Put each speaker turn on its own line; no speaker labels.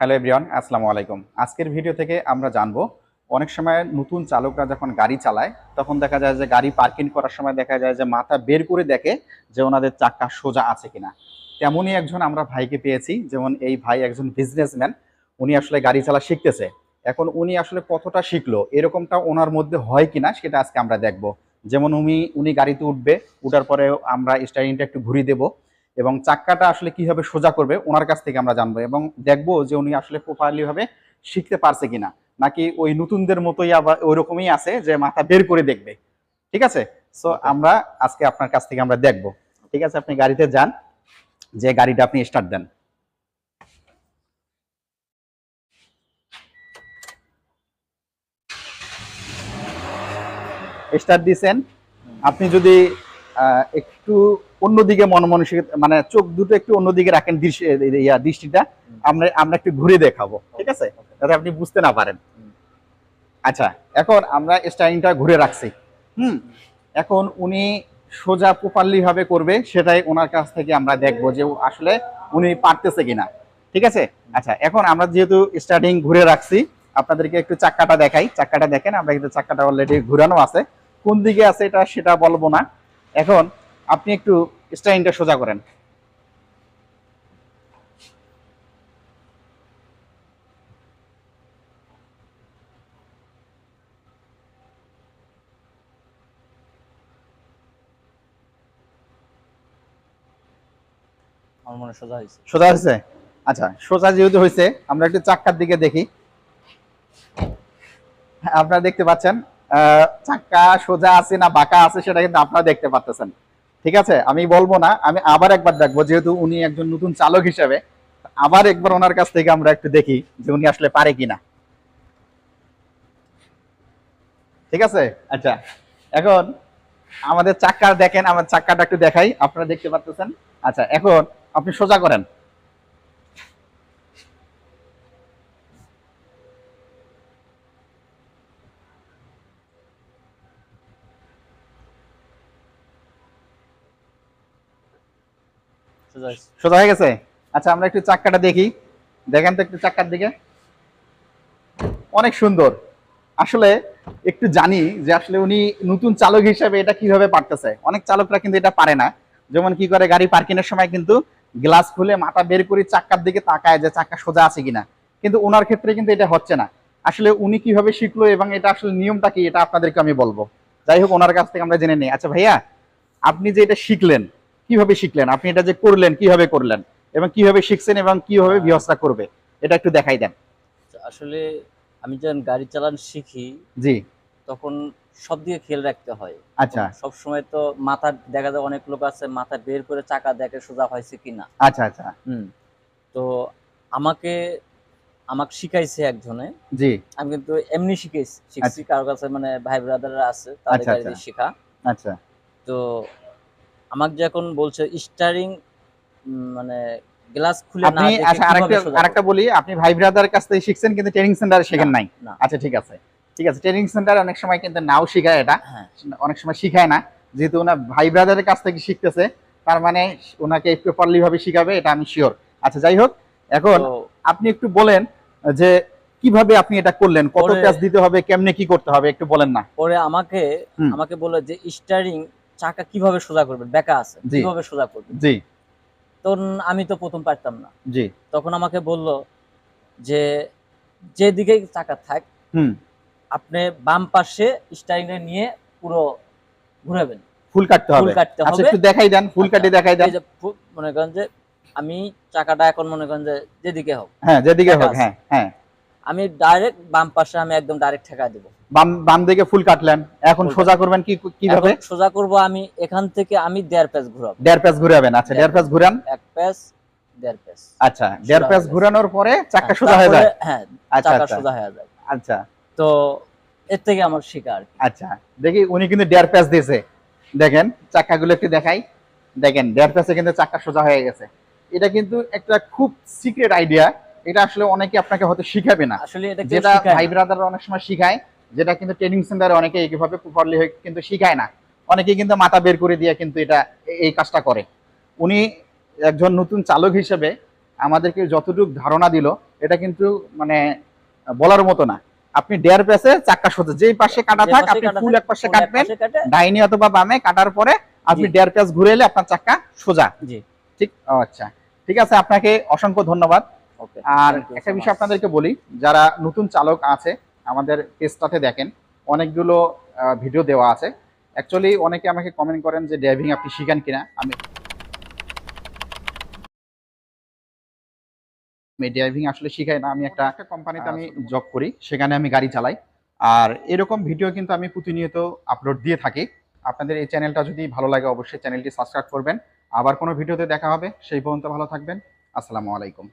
Hello everyone, আসসালামু আলাইকুম। আজকের ভিডিও থেকে আমরা জানব, অনেক সময় নতুন চালকরা যখন গাড়ি চালায়, তখন দেখা যায় যে গাড়ি পার্কিং করার সময় দেখা যায় যে মাথা বের করে দেখে যে ওনাদের চাক্কা সোজা আছে কিনা। তেমনই একজন আমরা ভাইকে পেয়েছি, যেমন এই ভাই একজন বিজনেসম্যান উনি আসলে গাড়ি চালা শিখতেছে। এখন উনি আসলে কতটা শিখলো, এরকমটা ওনার মধ্যে হয় কিনা সেটা আজকে আমরা দেখব। যেমন উনি উনি গাড়িতে উঠবে, উঠার পরে আমরা স্টারিংটা একটু ঘুরিয়ে দেবো। এবং চাক্কাটা আসলে কীভাবে সোজা করবে ওনার কাছ থেকে আমরা জানব এবং দেখব যে উনি আসলে প্রপারলি ভাবে শিখতে পারছে কিনা। নাকি ওই নতুনদের মতোই আবার ওই রকমই আছে যে মাথা বের করে দেখবে। ঠিক আছে? সো আমরা আজকে আপনার কাছ থেকে আমরা দেখব। ঠিক আছে? আপনি গাড়িতে যান যে গাড়িটা আপনি স্টার্ট দেন। স্টার্ট দিছেন। আপনি যদি একটু অন্যদিকে মনমনসিক মানে চোখ দুটো একটু অন্যদিকে রাখেন ইয়া দৃষ্টিটা। আমরা আমরা একটু ঘুরে দেখাবো ঠিক আছে? যাতে আপনি বুঝতে না পারেন। আচ্ছা এখন আমরা স্টাইলিংটা ঘুরে রাখছি। হুম? এখন উনি সোজা প্রপারলি ভাবে করবে সেটাই ওনার কাছ থেকে আমরা দেখব যে আসলে উনি পারতেছে কিনা ঠিক আছে? আচ্ছা এখন আমরা যেহেতু স্টার্টিং ঘুরে রাখছি আপনাদেরকে একটু চাক্কাটা দেখাই। চাক্কাটা দেখেন আমরা কিন্তু চাক্কাটা অলরেডি ঘুরানো আছে। কোন দিকে আছে এটা সেটা বলব না। এখন আপনি একটু স্টাইনটা সোজা করেন।
আমার মনে সোজা হয়েছে।
সোজা হয়েছে? আচ্ছা সোজা যেহেতু হয়েছে আমরা একটু চাক্কার দিকে দেখি। আপনারা দেখতে পাচ্ছেন চাক্কা, সোজা আছে না, বাঁকা আছে, সেটা কিন্তু আপনারা দেখতে পাচ্ছেন ঠিক আছে? আমি বলব না, আমি আবার একবার দেখব, যেহেতু উনি একজন নতুন চালক হিসেবে, আবার একবার ওনার কাছ থেকে আমরা একটু দেখি যে উনি আসলে পারে কিনা। ঠিক আছে? আচ্ছা এখন আমাদের চাক্কা দেখেন, আমার চাক্কাটা একটু দেখাই, আপনারা দেখতে পাচ্ছেন আচ্ছা এখন আপনি সোজা করেন।
সোজা
হয়ে গেছে? আচ্ছা আমরা একটু চাক্কাটা দেখি। দেখেন তো একটু চাক্কার দিকে। অনেক সুন্দর। আসলে একটু জানি যে আসলে উনি নতুন চালক হিসেবে এটা কীভাবে পারতেছে। অনেক চালকরা কিন্তু এটা পারে না। যেমন কি করে গাড়ি পার্কিং এর সময় কিন্তু গ্লাস খুলে মাথা বের করে চাক্কার দিকে তাকায় যে চাক্কা সোজা আছে কিনা। কিন্তু ওনার ক্ষেত্রে কিন্তু এটা হচ্ছে না। আসলে উনি কীভাবে শিখলো এবং এটা আসলে নিয়মটা কি, এটা আপনাদেরকে আমি বলব। যাই হোক, ওনার কাছ থেকে আমরা জেনে নিই। আচ্ছা ভাইয়া, আপনি যে এটা শিখলেন কীভাবে শিখলেন? আপনি এটা যে করলেন কীভাবে করলেন? এবং কীভাবে শিখছেন এবং কীভাবে বিহসটা করবে? এটা একটু দেখাই দেন।
আচ্ছা, আসলে আমি যখন গাড়ি চালান শিখি
জি।
তখন সব দিকে খেয়াল রাখতে হয়।
আচ্ছা।
সব সময় তো মাথা দেখা যায় অনেক লোক আছে মাথা বের করে চাকা দেখে সোজা হয়েছে কিনা।
আচ্ছা আচ্ছা।
হুম। তো আমাকে আমাকে শিখাইছে একজনে।
জি।
আমি কিন্তু এমনি শিখেছি শিখছি কারও কাছে মানে ভাই ব্রাদাররা আছে তাদের
আচ্ছা,
গাড়ি
আচ্ছা।
শেখা।
আচ্ছা।
তো আমাকে যখন বলছে স্টারিং মানে গ্লাস খুলে না
আপনি আচ্ছা আরেকটা আরেকটা বলি আপনি ভাই ব্রাদারের কাছ থেকে শিখছেন কিন্তু ট্রেনিং সেন্টারে শেখেন নাই। আচ্ছা ঠিক আছে। ঠিক আছে ট্রেনিং সেন্টারে অনেক সময় কিন্তু নাও শিখায় এটা।
হ্যাঁ।
অনেক সময় শিখায় না। যেহেতু ওনার ভাই ব্রাদারের কাছ থেকে শিখতেছে তার মানে ওনাকে প্রপারলি ভাবে শিখাবে এটা আমি শিওর আচ্ছা যাই হোক এখন আপনি একটু বলেন যে কীভাবে আপনি এটা করলেন কত প্যাচ দিতে হবে কেমনে কি করতে হবে একটু বলেন না।
পরে আমাকে আমাকে বলে যে স্টারিং চাকা কীভাবে সোজা করবে বেকা আছে কীভাবে সোজা করবে
জি।
তখন আমি তো প্রথম পারতাম না।
জি।
তখন আমাকে বলল যে যেদিকে চাকা থাক
হুম।
আপনি বাম পাশে স্টারিং নিয়ে পুরো ঘুরাবেন।
ফুল কাটতে হবে।
ফুল কাটতে
আচ্ছা
হবে।
একটু দেখাই দেন ফুল কাটে দেখাই দেন।
মনে করেন যে আমি চাকাটা এখন মনে করেন যে যেদিকে হোক।
হ্যাঁ যেদিকে হোক হ্যাঁ হ্যাঁ।
আমি ডাইরেক্ট বাম পাশে আমি একদম ডাইরেক্ট ঠেকা দেবো।
বাম বাম দিকে ফুল কাটলেন। এখন সোজা করবেন কি কীভাবে
সোজা করব আমি এখান থেকে আমি দেড় পেজ ঘুরাবো।
দেড় প্যাচ ঘুরাবেন আচ্ছা দেড় প্যাচ ঘুরান।
এক পেজ দেড় পেজ
আচ্ছা দেড় প্যাচ ঘুরানোর পরে
হ্যাঁ,
সোজা হয়ে যায়?
হ্যাঁ
আচ্ছা
চাকা
আচ্ছা।
সোজা হয়ে যায়।
আচ্ছা।
তো এর থেকে আমার শিকার
আচ্ছা দেখি উনি কিন্তু দেড় প্যাচ দিয়েছে। দেখেন চাক্কাগুলো একটু দেখাই। দেখেন দেড় প্যাচে কিন্তু চাক্কা সোজা হয়ে গেছে। এটা কিন্তু একটা খুব সিক্রেট আইডিয়া এটা আসলে অনেকে আপনাকে হয়তো শিখাবে না।
আসলে এটা
যেটা ভাই
না।
ব্রাদার অনেক সময় শিখায় যেটা কিন্তু ট্রেনিং সেন্টারে অনেকে এইভাবে প্রপারলি কিন্তু শিখায় না। অনেকে কিন্তু মাথা বের করে দিয়ে কিন্তু এটা এই কাজটা করে। উনি একজন নতুন চালক হিসেবে আমাদেরকে যতটুকু ধারণা দিল এটা কিন্তু মানে বলার মতো না। আপনি ডেয়ার পেসে চাক্কা সোজা যেই পাশে কাটা থাক আপনি ফুল এক পাশে কাটবেন। ডাইনি অথবা বামে কাটার পরে আপনি ডেয়ার পেস ঘুরে এলে আপনার চাক্কা সোজা।
জি।
ঠিক? আচ্ছা। ঠিক আছে আপনাকে অসংখ্য ধন্যবাদ। আর একটা বিষয় আপনাদেরকে বলি যারা নতুন চালক আছে আমাদের পেজটাতে দেখেন অনেকগুলো ভিডিও দেওয়া আছে। অ্যাকচুয়ালি অনেকে আমাকে কমেন্ট করেন যে ড্রাইভিং আপনি শিখান কিনা? আমি আমি ড্রাইভিং আসলে শিখাই না। আমি একটা কোম্পানিতে আমি জব করি সেখানে আমি গাড়ি চালাই। আর এরকম ভিডিও কিন্তু আমি প্রতিনিয়ত আপলোড দিয়ে থাকি। আপনাদের এই চ্যানেলটা যদি ভালো লাগে অবশ্যই চ্যানেলটি সাবস্ক্রাইব করবেন। আবার কোনো ভিডিওতে দেখা হবে সেই পর্যন্ত ভালো থাকবেন। আসসালামু আলাইকুম।